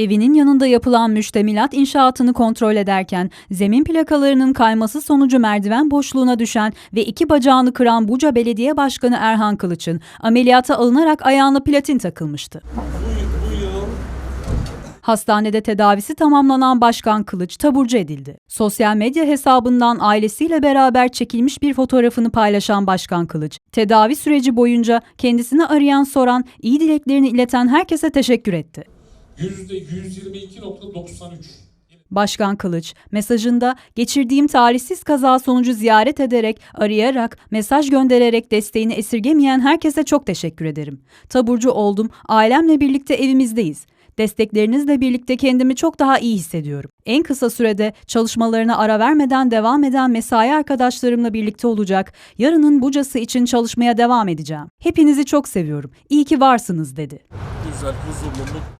Evinin yanında yapılan müştemilat inşaatını kontrol ederken zemin plakalarının kayması sonucu merdiven boşluğuna düşen ve iki bacağını kıran Buca Belediye Başkanı Erhan Kılıç'ın ameliyata alınarak ayağına platin takılmıştı. Hastanede tedavisi tamamlanan Başkan Kılıç taburcu edildi. Sosyal medya hesabından ailesiyle beraber çekilmiş bir fotoğrafını paylaşan Başkan Kılıç, tedavi süreci boyunca kendisini arayan soran, iyi dileklerini ileten herkese teşekkür etti. %122.93. Başkan Kılıç, mesajında geçirdiğim talihsiz kaza sonucu ziyaret ederek, arayarak, mesaj göndererek desteğini esirgemeyen herkese çok teşekkür ederim. Taburcu oldum, ailemle birlikte evimizdeyiz. Desteklerinizle birlikte kendimi çok daha iyi hissediyorum. En kısa sürede çalışmalarına ara vermeden devam eden mesai arkadaşlarımla birlikte olacak, yarının bucası için çalışmaya devam edeceğim. Hepinizi çok seviyorum. İyi ki varsınız dedi. Güzel, huzurlu, mutlu.